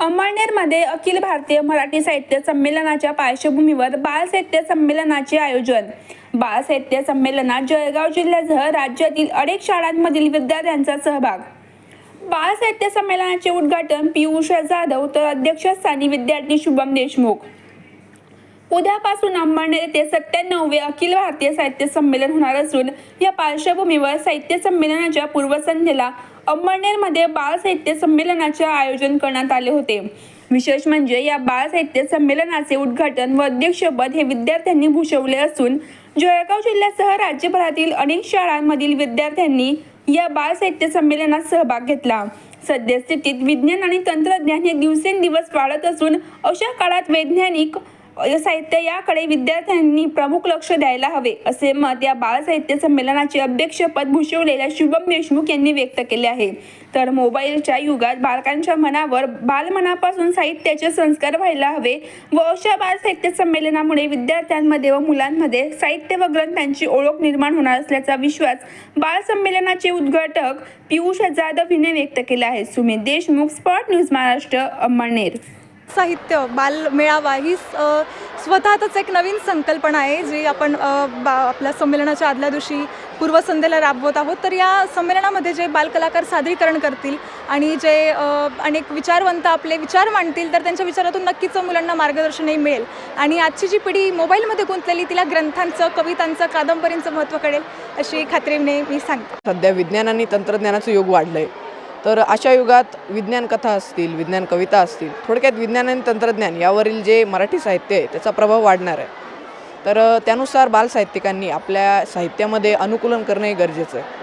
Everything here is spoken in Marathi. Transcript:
अंमळनेरमध्ये अखिल भारतीय मराठी साहित्य संमेलनाच्या पार्श्वभूमीवर बाल साहित्य संमेलनाचे आयोजन. बाल साहित्य संमेलनात जळगाव जिल्ह्यासह राज्यातील अनेक शाळांमधील विद्यार्थ्यांचा सहभाग. बाल साहित्य संमेलनाचे उद्घाटन पियुष जाधव तर अध्यक्षस्थानी विद्यार्थी शुभम देशमुख. उद्यापासून अंबरनेर येथे सत्त्याण्णववे अखिल भारतीय साहित्य संमेलन होणार असून या पार्श्वभूमीवर साहित्य संमेलनाच्या पूर्वसंध्येला अंबडनेरमध्ये बाळ साहित्य संमेलनाचे आयोजन करण्यात आले होते. विशेष म्हणजे या बाळ साहित्य संमेलनाचे उद्घाटन व अध्यक्षपद हे विद्यार्थ्यांनी भूषवले असून जळगाव जिल्ह्यासह राज्यभरातील अनेक शाळांमधील विद्यार्थ्यांनी या बाळ साहित्य संमेलनात सहभाग घेतला. सद्यस्थितीत विज्ञान आणि तंत्रज्ञान हे दिवसेंदिवस वाढत असून अशा काळात वैज्ञानिक साहित्य याकडे विद्यार्थ्यांनी प्रमुख लक्ष द्यायला हवे असे मत या बाळ साहित्य संमेलनाचे अध्यक्षपद भूषवलेल्या शुभम देशमुख यांनी व्यक्त केले आहे. तर मोबाईलच्या युगात बालकांच्या मनावर बालमनापासून साहित्याचे संस्कार व्हायला हवे व अशा बाल साहित्य संमेलनामुळे विद्यार्थ्यांमध्ये व मुलांमध्ये साहित्य व ग्रंथांची ओळख निर्माण होणार असल्याचा विश्वास बाल संमेलनाचे उद्घाटक पियुष जाधव हिने व्यक्त केला आहे. Sumit Deshmukh spot news Maharashtra Amalner. साहित्य बाल मेळावा ही स- स्वतःतच एक नवीन संकल्पना आहे जी आपण बा आपल्या संमेलनाच्या आदल्या दिवशी पूर्वसंध्येला राबवत आहोत. तर या संमेलनामध्ये जे बालकलाकार सादरीकरण करतील आणि जे अनेक विचारवंत आपले विचार मांडतील तर त्यांच्या विचारातून नक्कीच मुलांना मार्गदर्शनही मिळेल. आणि आजची जी पिढी मोबाईलमध्ये गुंतलेली तिला ग्रंथांचं कवितांचं कादंबरींचं महत्त्व कळेल अशी खात्रीने मी सांगते. सध्या विज्ञान आणि तंत्रज्ञानाचं योग वाढलं आहे तर अशा युगात विज्ञान कथा असतील विज्ञान कविता असतील थोडक्यात विज्ञान आणि तंत्रज्ञान यावरील जे मराठी साहित्य आहे त्याचा प्रभाव वाढणार आहे. तर त्यानुसार बालसाहित्यिकांनी आपल्या साहित्यामध्ये अनुकूलन करणे गरजेचं आहे.